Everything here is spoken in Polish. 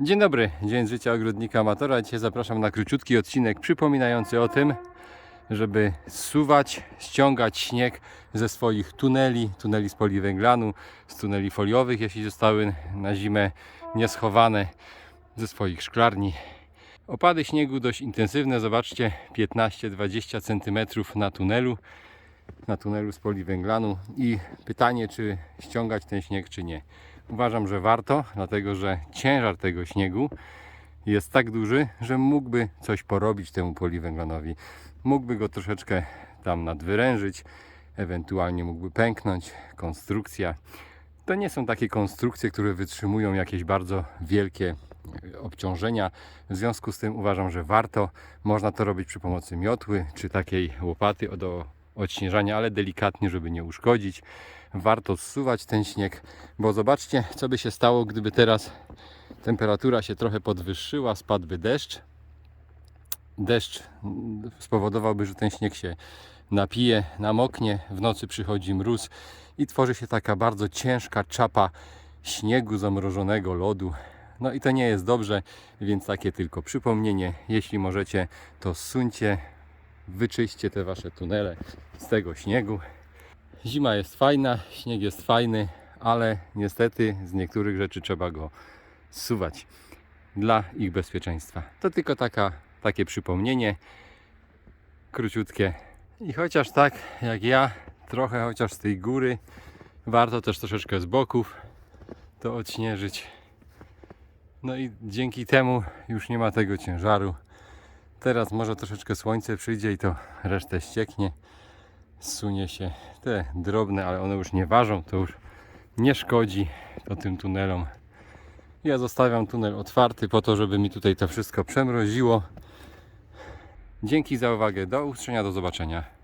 Dzień dobry, dzień życia ogrodnika amatora. Dzisiaj zapraszam na króciutki odcinek przypominający o tym, żeby zsuwać, ściągać śnieg ze swoich tuneli, tuneli z poliwęglanu, z tuneli foliowych, jeśli zostały na zimę nieschowane, ze swoich szklarni. Opady śniegu dość intensywne, zobaczcie 15-20 cm na tunelu, na tunelu z poliwęglanu i pytanie czy ściągać ten śnieg czy nie. Uważam, że warto, dlatego że ciężar tego śniegu jest tak duży, że mógłby coś porobić temu poliwęglanowi. Mógłby go troszeczkę tam nadwyrężyć, ewentualnie mógłby pęknąć. Konstrukcja. To nie są takie konstrukcje, które wytrzymują jakieś bardzo wielkie e, obciążenia. W związku z tym uważam, że warto. Można to robić przy pomocy miotły czy takiej łopaty do odśnieżania, ale delikatnie, żeby nie uszkodzić. Warto zsuwać ten śnieg, bo zobaczcie, co by się stało, gdyby teraz temperatura się trochę podwyższyła, spadłby deszcz. Deszcz spowodowałby, że ten śnieg się napije, namoknie, w nocy przychodzi mróz i tworzy się taka bardzo ciężka czapa śniegu, zamrożonego lodu. No i to nie jest dobrze, więc takie tylko przypomnienie. Jeśli możecie, to zsuńcie, wyczyście te wasze tunele z tego śniegu. Zima jest fajna, śnieg jest fajny, ale niestety z niektórych rzeczy trzeba go zsuwać dla ich bezpieczeństwa. To tylko taka, takie przypomnienie, króciutkie. I chociaż tak jak ja, trochę chociaż z tej góry, warto też troszeczkę z boków to odśnieżyć. No i dzięki temu już nie ma tego ciężaru. Teraz może troszeczkę słońce przyjdzie i to resztę ścieknie zsunie się te drobne, ale one już nie ważą, to już nie szkodzi to tym tunelom. Ja zostawiam tunel otwarty po to, żeby mi tutaj to wszystko przemroziło. Dzięki za uwagę, do usłyszenia, do zobaczenia.